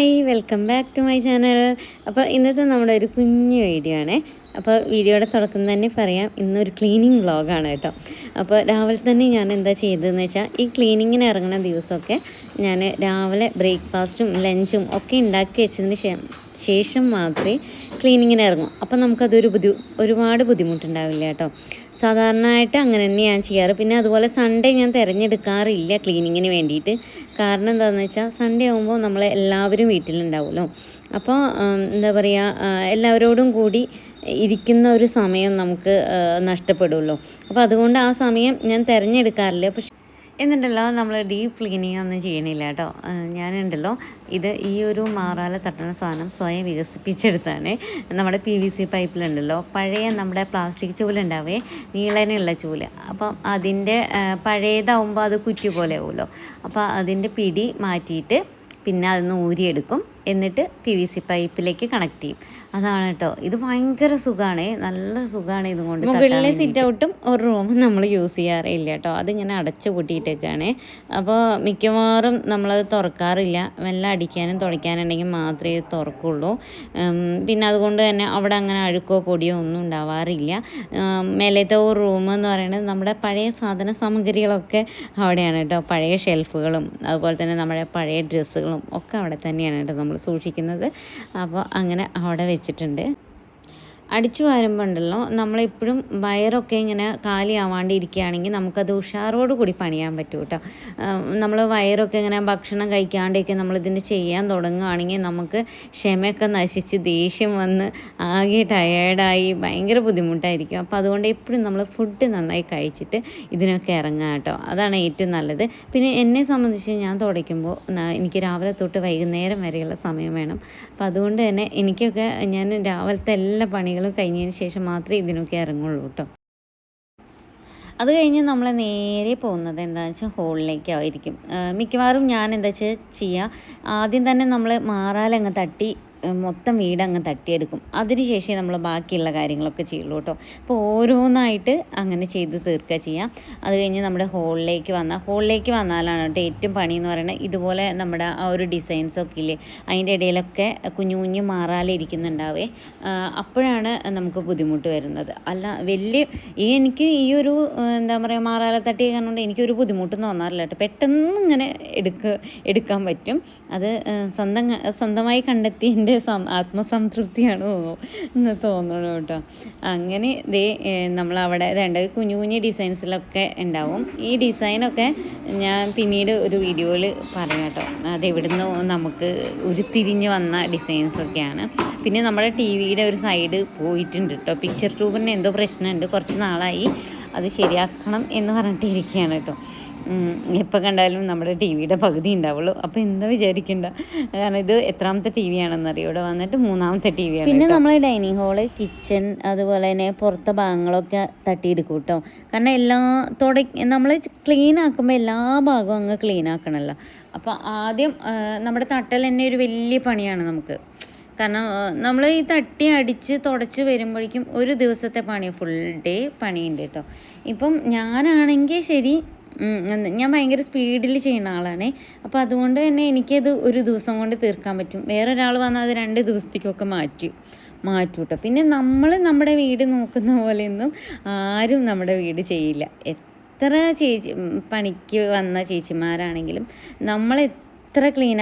Hi welcome back to my channel. അപ്പോൾ ഇന്നത്തെ നമ്മുടെ ഒരു കുഞ്ഞു വീഡിയോ ആണ്. അപ്പോൾ വീഡിയോയുടെ തുടക്കം തന്നെ പറയാം. ഇന്നൊരു ക്ലീനിങ് വ്ളോഗാണ് കേട്ടോ. അപ്പോൾ രാവിലെ തന്നെ ഞാൻ എന്താ ചെയ്തതെന്ന് വെച്ചാൽ ഈ ക്ലീനിങ്ങിന് ഇറങ്ങുന്ന ദിവസമൊക്കെ ഞാൻ രാവിലെ ബ്രേക്ക്ഫാസ്റ്റും ലഞ്ചും ഒക്കെ ഉണ്ടാക്കി വെച്ചതിന് ശേഷം മാത്രമേ ക്ലീനിങ്ങിന് ഇറങ്ങും അപ്പം നമുക്കതൊരു ബുദ്ധി ഒരുപാട് ബുദ്ധിമുട്ടുണ്ടാവില്ല കേട്ടോ. സാധാരണയായിട്ട് അങ്ങനെ തന്നെ ഞാൻ ചെയ്യാറ്. പിന്നെ അതുപോലെ സൺഡേ ഞാൻ തിരഞ്ഞെടുക്കാറില്ല ക്ലീനിങ്ങിന് വേണ്ടിയിട്ട്. കാരണം എന്താണെന്ന് വെച്ചാൽ സൺഡേ ആകുമ്പോൾ നമ്മൾ എല്ലാവരും വീട്ടിലുണ്ടാവുമല്ലോ. അപ്പോൾ എന്താ പറയുക എല്ലാവരോടും കൂടി ഇരിക്കുന്ന ഒരു സമയം നമുക്ക് നഷ്ടപ്പെടുമല്ലോ. അപ്പോൾ അതുകൊണ്ട് ആ സമയം ഞാൻ തിരഞ്ഞെടുക്കാറില്ല. പക്ഷെ എന്നിട്ടല്ലോ നമ്മൾ ഡീപ്പ് ക്ലീനിങ് ഒന്നും ചെയ്യണില്ല കേട്ടോ. ഞാനുണ്ടല്ലോ ഇത് ഈ ഒരു മാറാല തട്ടുന്ന സാധനം സ്വയം വികസിപ്പിച്ചെടുത്താണ് നമ്മുടെ പി വി സി പൈപ്പിലുണ്ടല്ലോ പഴയ നമ്മുടെ പ്ലാസ്റ്റിക് ചൂലുണ്ടാവേ നീളനുള്ള ചൂൽ. അപ്പം അതിന്റെ പഴയതാവുമ്പോൾ അത് കുറ്റി പോലെ ആവുമല്ലോ. അപ്പോൾ അതിന്റെ പിടി മാറ്റിയിട്ട് പിന്നെ അതൊന്ന് ഊരിയെടുക്കും. എന്നിട്ട് പി വി സി പൈപ്പിലേക്ക് കണക്ട് ചെയ്യും. അതാണ് കേട്ടോ. ഇത് ഭയങ്കര സുഖമാണ് നല്ല സുഖമാണ് ഇതും കൊണ്ട് മുകളിലെ സിറ്റ് ഔട്ടും ഒരു റൂമും നമ്മൾ യൂസ് ചെയ്യാറില്ല കേട്ടോ. അതിങ്ങനെ അടച്ചു കൂട്ടിയിട്ടേക്കാണ് അപ്പോൾ മിക്കവാറും നമ്മളത് തുറക്കാറില്ല. വെള്ളം അടിക്കാനും തുടയ്ക്കാനുണ്ടെങ്കിൽ മാത്രമേ ഇത് തുറക്കുള്ളൂ. പിന്നെ അതുകൊണ്ട് തന്നെ അവിടെ അങ്ങനെ അഴുക്കോ പൊടിയോ ഒന്നും ഉണ്ടാവാറില്ല. മേലത്തെ ഒരു റൂം എന്ന് പറയുന്നത് നമ്മുടെ പഴയ സാധന സാമഗ്രികളൊക്കെ അവിടെയാണ് കേട്ടോ. പഴയ ഷെൽഫുകളും അതുപോലെ തന്നെ നമ്മുടെ പഴയ ഡ്രസ്സുകളും ഒക്കെ അവിടെ തന്നെയാണ് കേട്ടോ നമ്മൾ സൂക്ഷിക്കുന്നത്. അപ്പോൾ അങ്ങനെ അവിടെ വെച്ചിട്ടുണ്ട്. അടിച്ചു വാരുമ്പോൾ ഉണ്ടല്ലോ നമ്മളെപ്പോഴും വയറൊക്കെ ഇങ്ങനെ കാലിയാവാണ്ട് ഇരിക്കുകയാണെങ്കിൽ നമുക്കത് ഉഷാറോട് കൂടി പണിയാൻ പറ്റും കേട്ടോ നമ്മൾ വയറൊക്കെ ഇങ്ങനെ ഭക്ഷണം കഴിക്കാണ്ടൊക്കെ നമ്മളിതിന് ചെയ്യാൻ തുടങ്ങുകയാണെങ്കിൽ നമുക്ക് ക്ഷമയൊക്കെ നശിച്ച് ദേഷ്യം വന്ന് ആകെ ടയേർഡായി ഭയങ്കര ബുദ്ധിമുട്ടായിരിക്കും. അപ്പോൾ അതുകൊണ്ട് എപ്പോഴും നമ്മൾ ഫുഡ് നന്നായി കഴിച്ചിട്ട് ഇതിനൊക്കെ ഇറങ്ങുക കേട്ടോ അതാണ് ഏറ്റവും നല്ലത്. പിന്നെ എന്നെ സംബന്ധിച്ച് ഞാൻ തുടയ്ക്കുമ്പോൾ എനിക്ക് രാവിലെ തൊട്ട് വൈകുന്നേരം വരെയുള്ള സമയം വേണം. അപ്പോൾ അതുകൊണ്ട് തന്നെ എനിക്കൊക്കെ ഞാൻ രാവിലത്തെ എല്ലാ പണികളും കഴിഞ്ഞതിന് ശേഷം മാത്രമേ ഇതിനൊക്കെ ഇറങ്ങുള്ളൂ കേട്ടോ അത് കഴിഞ്ഞ് നമ്മൾ നേരെ പോകുന്നത് എന്താണെന്ന് വെച്ചാൽ ഹോളിലേക്കായിരിക്കും മിക്കവാറും ഞാൻ എന്താ വെച്ചാൽ ചെയ്യുക ആദ്യം തന്നെ നമ്മൾ മാറാലങ്ങ് തട്ടി മൊത്തം വീടങ്ങ് തട്ടിയെടുക്കും. അതിനുശേഷമേ നമ്മൾ ബാക്കിയുള്ള കാര്യങ്ങളൊക്കെ ചെയ്യുള്ളൂ കേട്ടോ. അപ്പോൾ ഓരോന്നായിട്ട് അങ്ങനെ ചെയ്ത് തീർക്കുക ചെയ്യാം. അത് കഴിഞ്ഞ് നമ്മുടെ ഹോളിലേക്ക് വന്നാൽ ഹോളിലേക്ക് വന്നാലാണ് കേട്ടോ ഏറ്റവും പണി എന്ന് പറയുന്നത് ഇതുപോലെ നമ്മുടെ ആ ഒരു ഡിസൈൻസൊക്കെ ഇല്ലേ അതിന്റെ ഇടയിലൊക്കെ കുഞ്ഞു കുഞ്ഞു മാറാലിരിക്കുന്നുണ്ടാവേ അപ്പോഴാണ് നമുക്ക് ബുദ്ധിമുട്ട് വരുന്നത്. അല്ല വലിയ എനിക്ക് ഈ ഒരു എന്താ പറയുക മാറാല തട്ടി കാരണം എനിക്കൊരു ബുദ്ധിമുട്ടൊന്നും തോന്നാറില്ല കേട്ടോ. പെട്ടെന്ന് ഇങ്ങനെ എടുക്ക എടുക്കാൻ പറ്റും. അത് സ്വന്തം സ്വന്തമായി കണ്ടെത്തിയതിന്റെ സം ആത്മസംതൃപ്തിയാണ് എന്ന് തോന്നണം കേട്ടോ. അങ്ങനെ ദേ നമ്മളവിടെ വേണ്ട കുഞ്ഞു കുഞ്ഞു ഡിസൈൻസിലൊക്കെ ഉണ്ടാവും. ഈ ഡിസൈനൊക്കെ ഞാൻ പിന്നീട് ഒരു വീഡിയോയിൽ പറയാം കേട്ടോ. അത് എവിടുന്ന് നമുക്ക് ഉരുത്തിരിഞ്ഞ് വന്ന ഡിസൈൻസൊക്കെയാണ്. പിന്നെ നമ്മുടെ ടി വിയുടെ ഒരു സൈഡ് പോയിട്ടുണ്ട് കേട്ടോ. പിക്ചർ ട്യൂബിന് എന്തോ പ്രശ്നമുണ്ട്. കുറച്ച് നാളായി. അത് ശരിയാക്കണം എന്ന് പറഞ്ഞിട്ടിരിക്കുകയാണ് കേട്ടോ. എപ്പോൾ കണ്ടാലും നമ്മുടെ ടി വിയുടെ പകുതി ഉണ്ടാവുള്ളൂ. അപ്പോൾ എന്താ വിചാരിക്കണ്ട. കാരണം ഇത് എത്രാമത്തെ ടി വി ആണെന്നറിയോ ഇവിടെ വന്നിട്ട് മൂന്നാമത്തെ ടി വി ആണ് പിന്നെ നമ്മൾ ഡൈനിങ് ഹാൾ കിച്ചൺ അതുപോലെ തന്നെ പുറത്തെ ഭാഗങ്ങളൊക്കെ തട്ടിയെടുക്കും കേട്ടോ കാരണം എല്ലാ തുട നമ്മൾ ക്ലീൻ ആക്കുമ്പോൾ എല്ലാ ഭാഗവും അങ്ങ് ക്ലീൻ ആക്കണമല്ലോ അപ്പോൾ ആദ്യം നമ്മുടെ തട്ടൽ തന്നെ ഒരു വലിയ പണിയാണ് നമുക്ക്. കാരണം നമ്മൾ ഈ തട്ടി അടിച്ച് തുടച്ച് വരുമ്പോഴേക്കും ഒരു ദിവസത്തെ പണി ഫുൾ ഡേ പണിയുണ്ട് കേട്ടോ. ഇപ്പം ഞാനാണെങ്കിൽ ശരി ഞാൻ ഭയങ്കര സ്പീഡിൽ ചെയ്യുന്ന ആളാണ്. അപ്പോൾ അതുകൊണ്ട് തന്നെ എനിക്കത് ഒരു ദിവസം കൊണ്ട് തീർക്കാൻ പറ്റും. വേറെ ഒരാൾ വന്നാൽ അത് രണ്ട് ദിവസത്തേക്കൊക്കെ മാറ്റി മാറ്റും കേട്ടോ പിന്നെ നമ്മൾ നമ്മുടെ വീട് നോക്കുന്ന പോലെയൊന്നും ആരും നമ്മുടെ വീട് ചെയ്യില്ല. എത്ര ചേച്ചി പണിക്ക് വന്ന ചേച്ചിമാരാണെങ്കിലും നമ്മൾ എത്ര ക്ലീൻ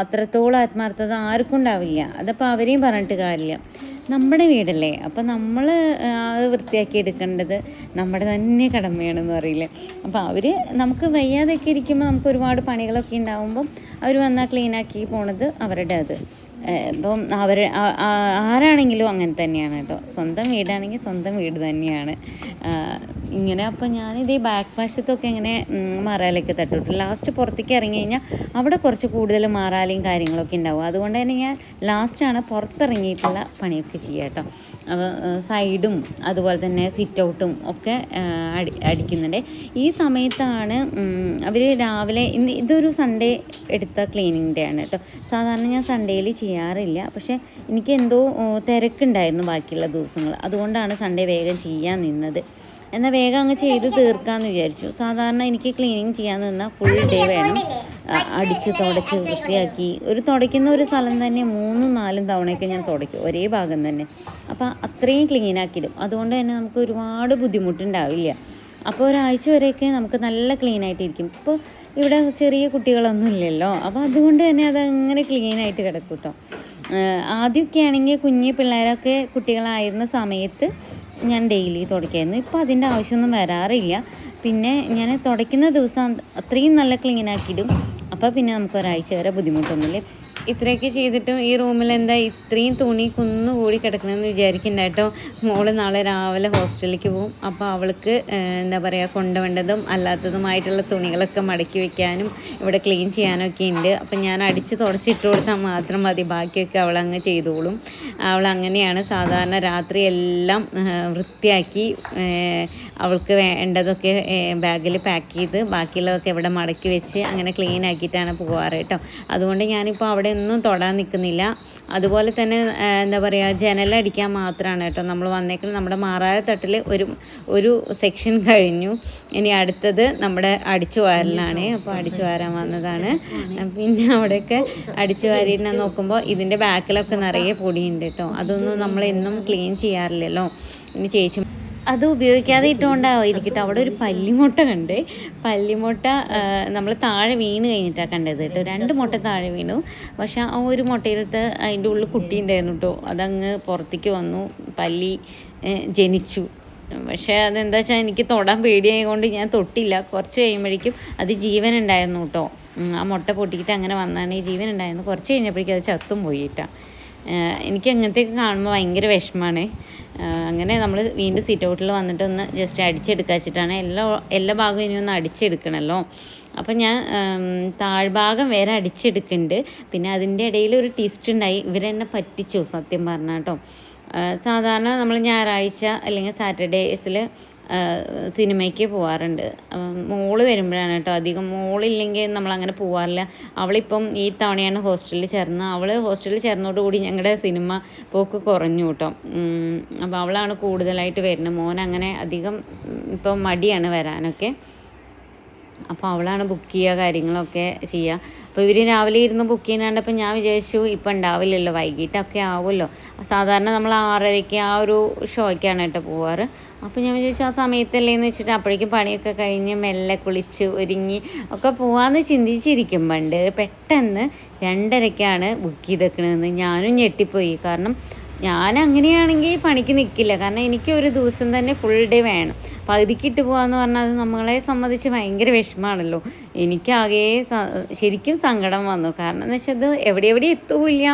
അത്രത്തോളം ആത്മാർത്ഥത ആർക്കും ഉണ്ടാവില്ല. അതപ്പോൾ അവരെയും പറഞ്ഞിട്ട് കാര്യമില്ല. നമ്മുടെ വീടല്ലേ? അപ്പോൾ നമ്മൾ അത് വൃത്തിയാക്കി എടുക്കേണ്ടത് നമ്മുടെ തന്നെ കടമയാണെന്ന് പറയില്ലേ? അപ്പോൾ അവർ നമുക്ക് വയ്യാതൊക്കെ ഇരിക്കുമ്പോൾ നമുക്ക് ഒരുപാട് പണികളൊക്കെ ഉണ്ടാകുമ്പം അവർ വന്നാൽ ക്ലീനാക്കി പോണത് അവരുടെ അത് ഇപ്പം അവർ ആരാണെങ്കിലും അങ്ങനെ തന്നെയാണ് കേട്ടോ. സ്വന്തം വീടാണെങ്കിൽ സ്വന്തം വീട് തന്നെയാണ്. ഇങ്ങനെ അപ്പോൾ ഞാനിത് ഈ ബാക്ക് വശത്തൊക്കെ ഇങ്ങനെ മറാലയ്ക്ക് തട്ടിട്ടു ലാസ്റ്റ് പുറത്തേക്ക് ഇറങ്ങി കഴിഞ്ഞാൽ അവിടെ കുറച്ച് കൂടുതൽ മാറാലയും കാര്യങ്ങളൊക്കെ ഉണ്ടാവും. അതുകൊണ്ട് തന്നെ ഞാൻ ലാസ്റ്റാണ് പുറത്തിറങ്ങിയിട്ടുള്ള പണിയൊക്കെ ചെയ്യുക കേട്ടോ. സൈഡും അതുപോലെ തന്നെ സിറ്റ് ഔട്ടും ഒക്കെ അടി അടിക്കുന്നുണ്ട്. ഈ സമയത്താണ് അവർ രാവിലെ ഇന്ന് ഇതൊരു സൺഡേ എടുത്ത ക്ലീനിങ് ഡേ ആണ് കേട്ടോ സാധാരണ ഞാൻ സൺഡേയിൽ ചെയ്യാറില്ല. പക്ഷേ എനിക്ക് എന്തോ തിരക്കുണ്ടായിരുന്നു ബാക്കിയുള്ള ദിവസങ്ങൾ. അതുകൊണ്ടാണ് സൺഡേ വേഗം ചെയ്യാൻ നിന്നത്. എന്നാൽ വേഗം അങ്ങ് ചെയ്ത് തീർക്കാമെന്ന് വിചാരിച്ചു. സാധാരണ എനിക്ക് ക്ലീനിങ് ചെയ്യാൻ നിന്നാൽ ഫുൾ ഡേ വേണം. അടിച്ച് തുടച്ച് വൃത്തിയാക്കി. ഒരു തുടയ്ക്കുന്ന ഒരു സ്ഥലം തന്നെ മൂന്നും നാലും തവണയൊക്കെ ഞാൻ തുടയ്ക്കും ഒരേ ഭാഗം തന്നെ. അപ്പോൾ അത്രയും ക്ലീൻ ആക്കിയിടും. അതുകൊണ്ട് തന്നെ നമുക്ക് ഒരുപാട് ബുദ്ധിമുട്ടുണ്ടാവില്ല. അപ്പോൾ ഒരാഴ്ച വരെയൊക്കെ നമുക്ക് നല്ല ക്ലീൻ ആയിട്ടിരിക്കും. ഇപ്പോൾ ഇവിടെ ചെറിയ കുട്ടികളൊന്നും ഇല്ലല്ലോ. അപ്പോൾ അതുകൊണ്ട് തന്നെ അതങ്ങനെ ക്ലീൻ ആയിട്ട് കിടക്കും കേട്ടോ ആദ്യമൊക്കെ ആണെങ്കിൽ കുഞ്ഞു പിള്ളേരൊക്കെ കുട്ടികളായിരുന്ന സമയത്ത് ഞാൻ ഡെയിലി തുടയ്ക്കായിരുന്നു. ഇപ്പോൾ അതിന്റെ ആവശ്യമൊന്നും വരാറില്ല. പിന്നെ ഞാൻ തുടയ്ക്കുന്ന ദിവസം അത്രയും നല്ല ക്ലീൻ ആക്കിയിടും. അപ്പോൾ പിന്നെ നമുക്ക് ഒരാഴ്ച വരെ ബുദ്ധിമുട്ടൊന്നുമില്ല. ഇത്രയൊക്കെ ചെയ്തിട്ടും ഈ റൂമിൽ എന്താ ഇത്രയും തുണി കുന്നുകൂടി കിടക്കണമെന്ന് വിചാരിക്കുന്നുണ്ടായിട്ടോ മോൾ നാളെ രാവിലെ ഹോസ്റ്റലിലേക്ക് പോകും അപ്പോൾ അവൾക്ക് എന്താ പറയുക കൊണ്ടുവേണ്ടതും അല്ലാത്തതുമായിട്ടുള്ള തുണികളൊക്കെ മടക്കി വെക്കാനും ഇവിടെ ക്ലീൻ ചെയ്യാനൊക്കെ ഉണ്ട്. അപ്പം ഞാൻ അടിച്ച് തുടച്ചിട്ട് കൊടുത്താൽ മാത്രം മതി. ബാക്കിയൊക്കെ അവൾ അങ്ങ് ചെയ്തോളും. അവൾ അങ്ങനെയാണ് സാധാരണ രാത്രി എല്ലാം വൃത്തിയാക്കി അവൾക്ക് വേണ്ടതൊക്കെ ബാഗിൽ പാക്ക് ചെയ്ത് ബാക്കിയുള്ളതൊക്കെ ഇവിടെ മടക്കി വെച്ച് അങ്ങനെ ക്ലീൻ ആക്കിയിട്ടാണ് പോകാറ് കേട്ടോ. അതുകൊണ്ട് ഞാനിപ്പോൾ അവിടെ ഒന്നും തൊടാൻ നിൽക്കുന്നില്ല അതുപോലെ തന്നെ എന്താ പറയുക ജനലടിക്കാൻ മാത്രമാണ് കേട്ടോ നമ്മൾ വന്നേക്കുന്നത്. നമ്മുടെ മാറായ തട്ടിൽ ഒരു ഒരു സെക്ഷൻ കഴിഞ്ഞു. ഇനി അടുത്തത് നമ്മുടെ അടിച്ചു വാരലാണ്. അപ്പോൾ അടിച്ചു വാരാൻ വന്നതാണ്. പിന്നെ അവിടെയൊക്കെ അടിച്ചു വാരിനെ നോക്കുമ്പോൾ ഇതിന്റെ ബാക്കിലൊക്കെ നിറയെ പൊടിയുണ്ട് കേട്ടോ. അതൊന്നും നമ്മൾ എന്നും ക്ലീൻ ചെയ്യാറില്ലല്ലോ. ഇനി ചേച്ചി അത് ഉപയോഗിക്കാതെ ഇട്ടുകൊണ്ടായിരിക്കട്ടെ അവിടെ ഒരു പല്ലിമുട്ട കണ്ട് പല്ലിമുട്ട നമ്മൾ താഴെ വീണ് കഴിഞ്ഞിട്ടാണ് കണ്ടത് കേട്ടോ. രണ്ട് മുട്ട താഴെ വീണു. പക്ഷെ ആ ഒരു മുട്ടയിലത്ത് അതിന്റെ ഉള്ളിൽ കുട്ടി ഉണ്ടായിരുന്നു കേട്ടോ. അതങ്ങ് പുറത്തേക്ക് വന്നു. പല്ലി ജനിച്ചു. പക്ഷേ അതെന്താ വെച്ചാൽ എനിക്ക് തൊടാൻ പേടിയായതുകൊണ്ട് ഞാൻ തൊട്ടില്ല. കുറച്ച് കഴിയുമ്പോഴേക്കും അത് ജീവൻ ഉണ്ടായിരുന്നു കേട്ടോ ആ മുട്ട പൊട്ടിയിട്ട് അങ്ങനെ വന്നാണ് ഈ ജീവൻ ഉണ്ടായിരുന്നു കുറച്ച് കഴിഞ്ഞപ്പോഴേക്കും അത് ചത്തും പോയിട്ടാണ് എനിക്ക് അങ്ങനത്തെയൊക്കെ കാണുമ്പോൾ ഭയങ്കര വിഷമമാണ് അങ്ങനെ നമ്മൾ വീണ്ടും സീറ്റ് ഔട്ടിൽ വന്നിട്ട് ഒന്ന് ജസ്റ്റ് അടിച്ചെടുക്കുക വെച്ചിട്ടാണ് എല്ലാ എല്ലാ ഭാഗവും ഇനി ഒന്ന് അടിച്ചെടുക്കണമല്ലോ അപ്പം ഞാൻ താഴ്ഭാഗം വേറെ അടിച്ചെടുക്കുന്നുണ്ട് പിന്നെ അതിന്റെ ഇടയിൽ ഒരു ട്വിസ്റ്റ് ഉണ്ടായി. ഇവരെന്നെ പറ്റിച്ചു സത്യം പറഞ്ഞാട്ടോ സാധാരണ നമ്മൾ ഞായറാഴ്ച അല്ലെങ്കിൽ സാറ്റർഡേസിൽ സിനിമയ്ക്ക് പോവാറുണ്ട്. മോൾ വരുമ്പോഴാണ് കേട്ടോ അധികം. മോളില്ലെങ്കിൽ നമ്മളങ്ങനെ പോവാറില്ല. അവളിപ്പം ഈ തവണയാണ് ഹോസ്റ്റലിൽ ചേർന്ന് അവൾ ഹോസ്റ്റലിൽ ചേർന്നതോടുകൂടി ഞങ്ങളുടെ സിനിമ പോക്ക് കുറഞ്ഞു കേട്ടോ. അപ്പോൾ അവളാണ് കൂടുതലായിട്ട് വരുന്നത്. മോൻ അങ്ങനെ അധികം ഇപ്പം മടിയാണ് വരാനൊക്കെ. അപ്പോൾ അവളാണ് ബുക്ക് ചെയ്യുക കാര്യങ്ങളൊക്കെ ചെയ്യുക. അപ്പോൾ ഇവർ രാവിലെ ഇരുന്ന് ബുക്ക് ചെയ്യാണ്ടപ്പോൾ ഞാൻ വിചാരിച്ചു ഇപ്പം ഉണ്ടാവില്ലല്ലോ വൈകിട്ടൊക്കെ ആവുമല്ലോ. സാധാരണ നമ്മൾ ആറരയ്ക്ക് ആ ഒരു ഷോയ്ക്കാണ് കേട്ടോ പോവാറ്. അപ്പോൾ ഞാൻ വിചാരിച്ചു ആ സമയത്തല്ലേ എന്ന് വെച്ചിട്ട് അപ്പോഴേക്കും പണിയൊക്കെ കഴിഞ്ഞ് മെല്ലെ കുളിച്ച് ഒരുങ്ങി ഒക്കെ പോവാമെന്ന് ചിന്തിച്ചിരിക്കും. പണ്ട് പെട്ടെന്ന് രണ്ടരയ്ക്കാണ് ബുക്ക് ചെയ്തേക്കണതെന്ന് ഞാനും ഞെട്ടിപ്പോയി. കാരണം ഞാൻ അങ്ങനെയാണെങ്കിൽ പണിക്ക് നിൽക്കില്ല കാരണം എനിക്ക് ഒരു ദിവസം തന്നെ ഫുൾ ഡേ വേണം. പകുതിക്കിട്ട് പോകാമെന്ന് പറഞ്ഞാൽ അത് നമ്മളെ സംബന്ധിച്ച് ഭയങ്കര വിഷമമാണല്ലോ എനിക്കാകെ ശരിക്കും സങ്കടം വന്നു. കാരണം എന്ന് വെച്ചാൽ അത് എവിടെ എവിടെ എത്തുമില്ല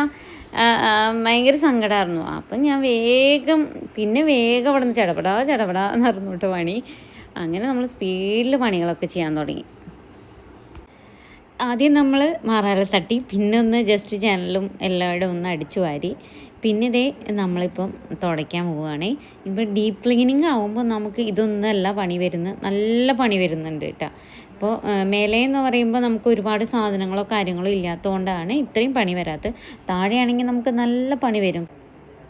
ഭയങ്കര സങ്കടമായിരുന്നു അപ്പം ഞാൻ വേഗം പിന്നെ വേഗം അവിടെ നിന്ന് ചടപടാ ചടപടാ നടന്നു പണി. അങ്ങനെ നമ്മൾ സ്പീഡിൽ പണികളൊക്കെ ചെയ്യാൻ തുടങ്ങി. ആദ്യം നമ്മൾ മാറാല തട്ടി പിന്നെ ഒന്ന് ജസ്റ്റ് ചാനലും എല്ലാവരും ഒന്ന് അടിച്ചു വാരി. പിന്നെ ഇതേ നമ്മളിപ്പം തുടയ്ക്കാൻ പോവുകയാണേ. ഇപ്പം ഡീപ്പ് ക്ലീനിങ് ആവുമ്പോൾ നമുക്ക് ഇതൊന്നല്ല പണി വരുന്നത് നല്ല പണി വരുന്നുണ്ട് കേട്ടോ. അപ്പോൾ മേലെ എന്ന് പറയുമ്പോൾ നമുക്ക് ഒരുപാട് സാധനങ്ങളോ കാര്യങ്ങളോ ഇല്ലാത്തതുകൊണ്ടാണ് ഇത്രയും പണി വരാത്തത്. താഴെയാണെങ്കിൽ നമുക്ക് നല്ല പണി വരും.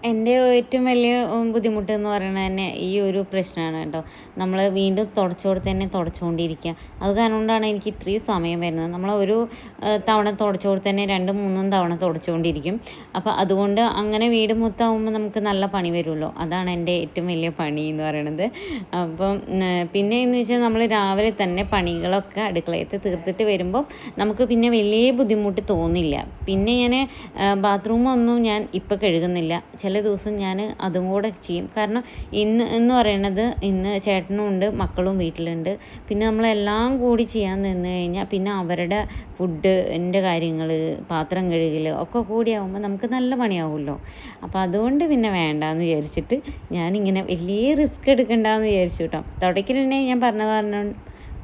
എന്റെ ഏറ്റവും വലിയ ബുദ്ധിമുട്ട് എന്ന് പറയുന്നത് തന്നെ ഈ ഒരു പ്രശ്നമാണ് കേട്ടോ. നമ്മൾ വീണ്ടും തുടച്ചുകൊടുത്ത് തന്നെ തുടച്ചുകൊണ്ടിരിക്കുക അത് കാരണം കൊണ്ടാണ് എനിക്ക് ഇത്രയും സമയം വരുന്നത്. നമ്മൾ ഒരു തവണ തുടച്ചുകൊടുത്ത് തന്നെ രണ്ടും മൂന്നും തവണ തുടച്ചുകൊണ്ടിരിക്കും അപ്പോൾ അതുകൊണ്ട് അങ്ങനെ വീട് മൊത്തമാകുമ്പോൾ നമുക്ക് നല്ല പണി വരുമല്ലോ. അതാണ് എന്റെ ഏറ്റവും വലിയ പണി എന്ന് പറയുന്നത് അപ്പം പിന്നെ എന്ന് വെച്ചാൽ നമ്മൾ രാവിലെ തന്നെ പണികളൊക്കെ അടുക്കളയത്ത് തീർത്തിട്ട് വരുമ്പോൾ നമുക്ക് പിന്നെ വലിയ ബുദ്ധിമുട്ട് തോന്നില്ല. പിന്നെ ഞാൻ ബാത്റൂമൊന്നും ഞാൻ ഇപ്പം കഴുകുന്നില്ല. ചില ദിവസം ഞാൻ അതും കൂടെ ചെയ്യും. കാരണം ഇന്ന് എന്ന് പറയണത് ഇന്ന് ചേട്ടനും ഉണ്ട് മക്കളും വീട്ടിലുണ്ട്. പിന്നെ നമ്മളെല്ലാം കൂടി ചെയ്യാൻ നിന്ന് കഴിഞ്ഞാൽ പിന്നെ അവരുടെ ഫുഡ് എന്റെ കാര്യങ്ങൾ പാത്രം കഴുകൽ ഒക്കെ കൂടിയാവുമ്പോൾ നമുക്ക് നല്ല പണിയാവുമല്ലോ. അപ്പോൾ അതുകൊണ്ട് പിന്നെ വേണ്ടാന്ന് വിചാരിച്ചിട്ട് ഞാനിങ്ങനെ വലിയ റിസ്ക് എടുക്കണ്ടെന്ന് വിചാരിച്ചു കേട്ടോ തുടക്കലുണ്ടെങ്കിൽ ഞാൻ പറഞ്ഞ പറഞ്ഞ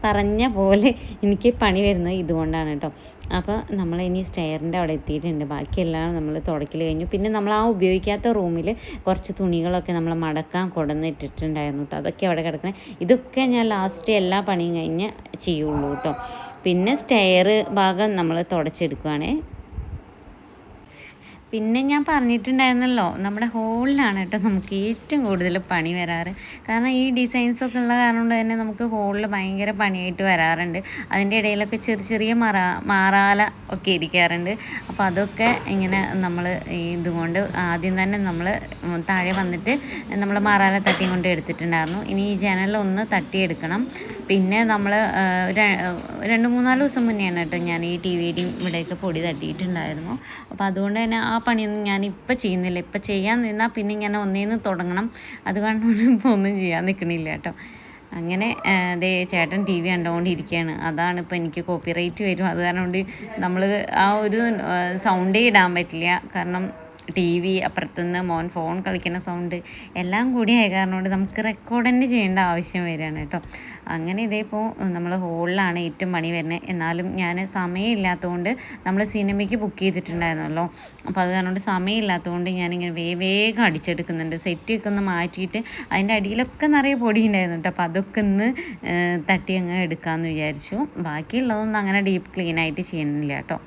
പറഞ്ഞ പോലെ എനിക്ക് പണി വരുന്നത് ഇതുകൊണ്ടാണ് കേട്ടോ. അപ്പോൾ നമ്മൾ ഇനി സ്റ്റെയറിന്റെ അവിടെ എത്തിയിട്ടുണ്ട്. ബാക്കിയെല്ലാം നമ്മൾ തുടക്കൽ കഴിഞ്ഞു. പിന്നെ നമ്മൾ ആ ഉപയോഗിക്കാത്ത റൂമിൽ കുറച്ച് തുണികളൊക്കെ നമ്മൾ മടക്കാൻ കൊടന്നിട്ടിട്ടുണ്ടായിരുന്നു കേട്ടോ. അതൊക്കെ അവിടെ കിടക്കണേ. ഇതൊക്കെ ഞാൻ ലാസ്റ്റ് എല്ലാ പണിയും കഴിഞ്ഞ് ചെയ്യുള്ളൂ കേട്ടോ. പിന്നെ സ്റ്റെയർ ഭാഗം നമ്മൾ തുടച്ചെടുക്കുകയാണേ പിന്നെ ഞാൻ പറഞ്ഞിട്ടുണ്ടായിരുന്നല്ലോ നമ്മുടെ ഹോളിലാണ് കേട്ടോ നമുക്ക് ഏറ്റവും കൂടുതൽ പണി വരാറ്. കാരണം ഈ ഡിസൈൻസൊക്കെ ഉള്ള കാരണം കൊണ്ട് തന്നെ നമുക്ക് ഹോളിൽ ഭയങ്കര പണിയായിട്ട് വരാറുണ്ട്. അതിന്റെ ഇടയിലൊക്കെ ചെറിയ ചെറിയ മറ മാറാല ഒക്കെ ഇരിക്കാറുണ്ട്. അപ്പോൾ അതൊക്കെ ഇങ്ങനെ നമ്മൾ ഇതുകൊണ്ട് ആദ്യം തന്നെ നമ്മൾ താഴെ വന്നിട്ട് നമ്മൾ മാറാല തട്ടിയും കൊണ്ട് എടുത്തിട്ടുണ്ടായിരുന്നു. ഇനി ഈ ജനലൊന്ന് തട്ടിയെടുക്കണം. പിന്നെ നമ്മൾ രണ്ട് മൂന്നാൽ ദിവസം മുന്നെയാണ് കേട്ടോ ഞാൻ ഈ ടി വിയുടെയും ഇവിടെയൊക്കെ പൊടി തട്ടിയിട്ടുണ്ടായിരുന്നു. അപ്പോൾ അതുകൊണ്ട് തന്നെ ആ പണിയൊന്നും ഞാൻ ഇപ്പം ചെയ്യുന്നില്ല. ഇപ്പം ചെയ്യാൻ നിന്നാൽ പിന്നെ ഞാൻ ഒന്നേന്ന് തുടങ്ങണം. അത് കണ്ടുകൊണ്ട് ഇപ്പോൾ ഒന്നും ചെയ്യാൻ നിൽക്കണില്ല കേട്ടോ. അങ്ങനെ ദേ ചേട്ടൻ ടി വി കണ്ടുകൊണ്ടിരിക്കുകയാണ് അതാണ് ഇപ്പോൾ എനിക്ക് കോപ്പിറൈറ്റ് വരും. അത് കാരണം കൊണ്ട് നമ്മൾ ആ ഒരു സൗണ്ടേ ഇടാൻ പറ്റില്ല. കാരണം ടി വി അപ്പുറത്തുനിന്ന് മോൻ ഫോൺ കളിക്കുന്ന സൗണ്ട് എല്ലാം കൂടി ആയ കാരണം കൊണ്ട് നമുക്ക് റെക്കോർഡ് തന്നെ ചെയ്യേണ്ട ആവശ്യം വരികയാണ് കേട്ടോ. അങ്ങനെ ഇതേപ്പോൾ നമ്മൾ ഹോളിലാണ് ഏറ്റവും പണി വരുന്നത്. എന്നാലും ഞാൻ സമയമില്ലാത്തതുകൊണ്ട് നമ്മൾ സിനിമയ്ക്ക് ബുക്ക് ചെയ്തിട്ടുണ്ടായിരുന്നല്ലോ. അപ്പോൾ അത് കാരണം കൊണ്ട് സമയമില്ലാത്തതുകൊണ്ട് ഞാനിങ്ങനെ വേ വേഗം അടിച്ചെടുക്കുന്നുണ്ട്. സെറ്റൊക്കെ ഒന്ന് മാറ്റിയിട്ട് അതിന്റെ അടിയിലൊക്കെ നിറയെ പൊടി ഉണ്ടായിരുന്നു കേട്ടോ. അപ്പോൾ അതൊക്കെ ഒന്ന് തട്ടി അങ്ങ് എടുക്കാമെന്ന് വിചാരിച്ചു. ബാക്കിയുള്ളതൊന്നും അങ്ങനെ ഡീപ്പ് ക്ലീൻ ആയിട്ട് ചെയ്യുന്നില്ല കേട്ടോ.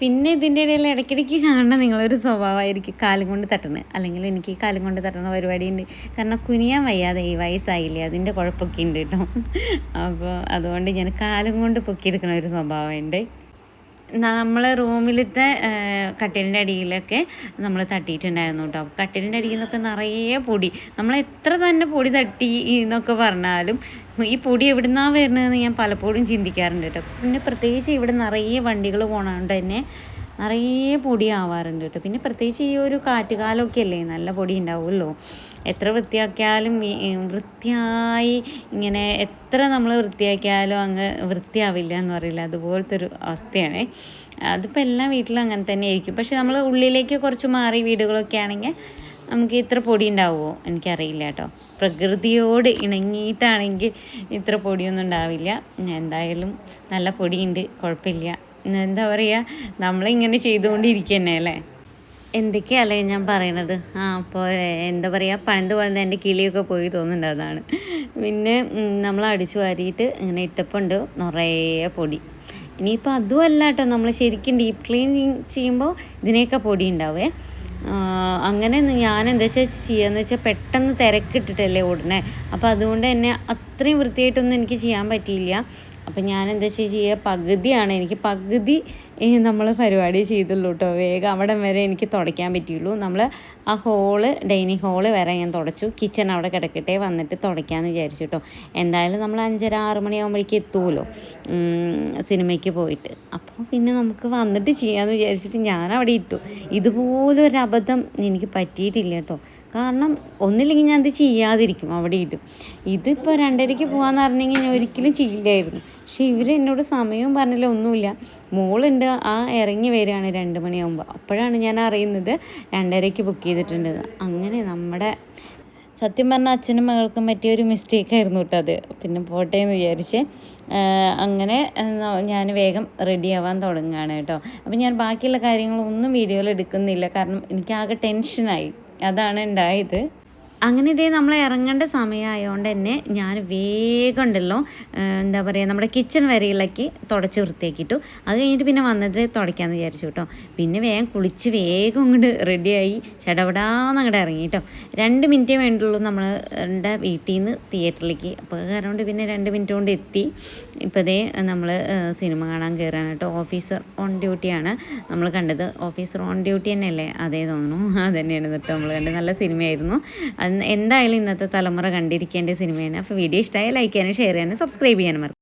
പിന്നെ ഇതിന്റെ ഇടയിൽ ഇടയ്ക്കിടയ്ക്ക് കാണുന്ന നിങ്ങളൊരു സ്വഭാവമായിരിക്കും കാലും കൊണ്ട് തട്ടണത് അല്ലെങ്കിൽ എനിക്ക് കാലും കൊണ്ട് തട്ടുന്ന പരിപാടിയുണ്ട്. കാരണം കുനിയാൻ വയ്യാതെ ഈ വയസ്സായില്ലേ? അതിന്റെ കുഴപ്പമൊക്കെ ഉണ്ട് കേട്ടോ. അപ്പോൾ അതുകൊണ്ട് ഞാൻ കാലും കൊണ്ട് പൊക്കിയെടുക്കുന്ന ഒരു സ്വഭാവമുണ്ട്. നമ്മൾ റൂമിലത്തെ കട്ടിലിന്റെ അടിയിലൊക്കെ നമ്മൾ തട്ടിയിട്ടുണ്ടായിരുന്നു കേട്ടോ കട്ടിലിന്റെ അടിയിൽ നിന്നൊക്കെ നിറയെ പൊടി. നമ്മൾ എത്ര തന്നെ പൊടി തട്ടി എന്നൊക്കെ പറഞ്ഞാലും ഈ പൊടി എവിടുന്നാണ് വരുന്നതെന്ന് ഞാൻ പലപ്പോഴും ചിന്തിക്കാറുണ്ട് കേട്ടോ പിന്നെ പ്രത്യേകിച്ച് ഇവിടെ നിറയെ വണ്ടികൾ പോകണതുകൊണ്ട് തന്നെ നിറയെ പൊടിയാവാറുണ്ട് കേട്ടോ. പിന്നെ പ്രത്യേകിച്ച് ഈ ഒരു കാറ്റുകാലമൊക്കെ അല്ലേ നല്ല പൊടി ഉണ്ടാവുമല്ലോ എത്ര വൃത്തിയാക്കിയാലും വൃത്തിയായി ഇങ്ങനെ എത്ര നമ്മൾ വൃത്തിയാക്കിയാലും അങ്ങ് വൃത്തിയാവില്ല എന്ന് പറയില്ല. അതുപോലത്തെ ഒരു അവസ്ഥയാണ്. അതിപ്പോൾ എല്ലാ വീട്ടിലും അങ്ങനെ തന്നെ ആയിരിക്കും പക്ഷെ നമ്മൾ ഉള്ളിലേക്ക് കുറച്ച് മാറി വീടുകളൊക്കെ ആണെങ്കിൽ നമുക്ക് ഇത്ര പൊടി ഉണ്ടാവുമോ? എനിക്കറിയില്ല കേട്ടോ. പ്രകൃതിയോട് ഇണങ്ങിയിട്ടാണെങ്കിൽ ഇത്ര പൊടിയൊന്നും ഉണ്ടാവില്ല. എന്തായാലും നല്ല പൊടിയുണ്ട്. കുഴപ്പമില്ല. എന്താ പറയുക നമ്മളിങ്ങനെ ചെയ്തുകൊണ്ടിരിക്കുക അല്ലേ? എന്തൊക്കെയല്ലേ ഞാൻ പറയണത്? ആ അപ്പോൾ എന്താ പറയുക പണിത് പണിത് എന്റെ കിളിയൊക്കെ പോയി തോന്നുന്നുണ്ട് അതാണ്. പിന്നെ നമ്മൾ അടിച്ചു വാരിയിട്ട് ഇങ്ങനെ ഇട്ടപ്പുണ്ട് നിറയെ പൊടി. ഇനിയിപ്പോൾ അതും അല്ല കേട്ടോ നമ്മൾ ശരിക്കും ഡീപ്പ് ക്ലീൻ ചെയ്യുമ്പോൾ ഇതിനെയൊക്കെ പൊടി ഉണ്ടാവേ. അങ്ങനെ ഞാൻ എന്താ വെച്ചാൽ ചെയ്യാന്ന് വെച്ചാൽ പെട്ടെന്ന് തിരക്കിട്ടിട്ടല്ലേ ഉടനെ അപ്പോൾ അതുകൊണ്ട് തന്നെ അത്രയും വൃത്തിയായിട്ടൊന്നും എനിക്ക് ചെയ്യാൻ പറ്റിയില്ല. അപ്പം ഞാൻ എന്താ ചെയ്യുക പകുതിയാണ് എനിക്ക് പകുതി നമ്മൾ പരിപാടി ചെയ്തുള്ളൂ കേട്ടോ വേഗം അവിടെ വരെ എനിക്ക് തുടയ്ക്കാൻ പറ്റിയുള്ളൂ. നമ്മൾ ആ ഹോൾ ഡൈനിങ് ഹോൾ വരെ ഞാൻ തുടച്ചു. കിച്ചൺ അവിടെ കിടക്കട്ടെ വന്നിട്ട് തുടയ്ക്കാമെന്ന് വിചാരിച്ചു കേട്ടോ എന്തായാലും നമ്മൾ അഞ്ചര ആറ് മണിയാകുമ്പോഴേക്ക് എത്തുമല്ലോ സിനിമയ്ക്ക് പോയിട്ട്. അപ്പോൾ പിന്നെ നമുക്ക് വന്നിട്ട് ചെയ്യാമെന്ന് വിചാരിച്ചിട്ട് ഞാൻ അവിടെ ഇട്ടു ഇതുപോലൊരു അബദ്ധം എനിക്ക് പറ്റിയിട്ടില്ല കേട്ടോ കാരണം ഒന്നില്ലെങ്കിൽ ഞാൻ ഇത് ചെയ്യാതിരിക്കും അവിടെ ഇടും. ഇതിപ്പോൾ രണ്ടരയ്ക്ക് പോകാമെന്ന് പറഞ്ഞെങ്കിൽ ഞാൻ ഒരിക്കലും ചെയ്യില്ലായിരുന്നു. പക്ഷെ ഇവർ എന്നോട് സമയവും പറഞ്ഞില്ല ഒന്നുമില്ല. മോളുണ്ട് ആ ഇറങ്ങി വരികയാണ് രണ്ട് മണിയാകുമ്പോൾ അപ്പോഴാണ് ഞാൻ അറിയുന്നത് രണ്ടരയ്ക്ക് ബുക്ക് ചെയ്തിട്ടുണ്ട്. അങ്ങനെ നമ്മുടെ സത്യം പറഞ്ഞാൽ അച്ഛനും മകൾക്കും പറ്റിയ ഒരു മിസ്റ്റേക്ക് ആയിരുന്നു കേട്ടോ അത്. പിന്നെ പോട്ടെ എന്ന് വിചാരിച്ച് അങ്ങനെ ഞാൻ വേഗം റെഡി ആവാൻ തുടങ്ങുകയാണ് കേട്ടോ അപ്പം ഞാൻ ബാക്കിയുള്ള കാര്യങ്ങളൊന്നും വീഡിയോയിൽ എടുക്കുന്നില്ല. കാരണം എനിക്കാകെ ടെൻഷനായി അതാണ് ഉണ്ടായത്. അങ്ങനെ ഇതേ നമ്മൾ ഇറങ്ങേണ്ട സമയമായതുകൊണ്ട് തന്നെ ഞാൻ വേഗം ഉണ്ടല്ലോ എന്താ പറയുക നമ്മുടെ കിച്ചൺ വരയിലേക്ക് തുടച്ച് വൃത്തിയാക്കിയിട്ടു. അത് കഴിഞ്ഞിട്ട് പിന്നെ വന്നത് തുടയ്ക്കാമെന്ന് വിചാരിച്ചു കേട്ടോ പിന്നെ വേഗം കുളിച്ച് വേഗം അങ്ങോട്ട് റെഡിയായി ചടപടാന്ന് അങ്ങോട്ട് ഇറങ്ങി കേട്ടോ രണ്ട് മിനിറ്റേ വേണ്ടുള്ളൂ നമ്മളുടെ വീട്ടിൽ നിന്ന് തിയേറ്ററിലേക്ക് അപ്പോൾ കാരണം കൊണ്ട് പിന്നെ രണ്ട് മിനിറ്റ് കൊണ്ട് എത്തി. ഇപ്പോൾ ഇതേ നമ്മൾ സിനിമ കാണാൻ കയറാണ് കേട്ടോ ഓഫീസർ ഓൺ ഡ്യൂട്ടിയാണ് നമ്മൾ കണ്ടത് ഓഫീസർ ഓൺ ഡ്യൂട്ടി തന്നെയല്ലേ? അതേ തോന്നുന്നു. അത് തന്നെയാണ് കേട്ടോ നമ്മൾ കണ്ടത്. നല്ല സിനിമയായിരുന്നു. എന്തായാലും ഇന്നത്തെ തലമുറ കണ്ടിരിക്കേണ്ട സിനിമയാണ്. അപ്പോൾ വീഡിയോ ഇഷ്ടമായി ലൈക്ക് ചെയ്യാനും ഷെയർ ചെയ്യാനും സബ്സ്ക്രൈബ് ചെയ്യാനും മറക്കും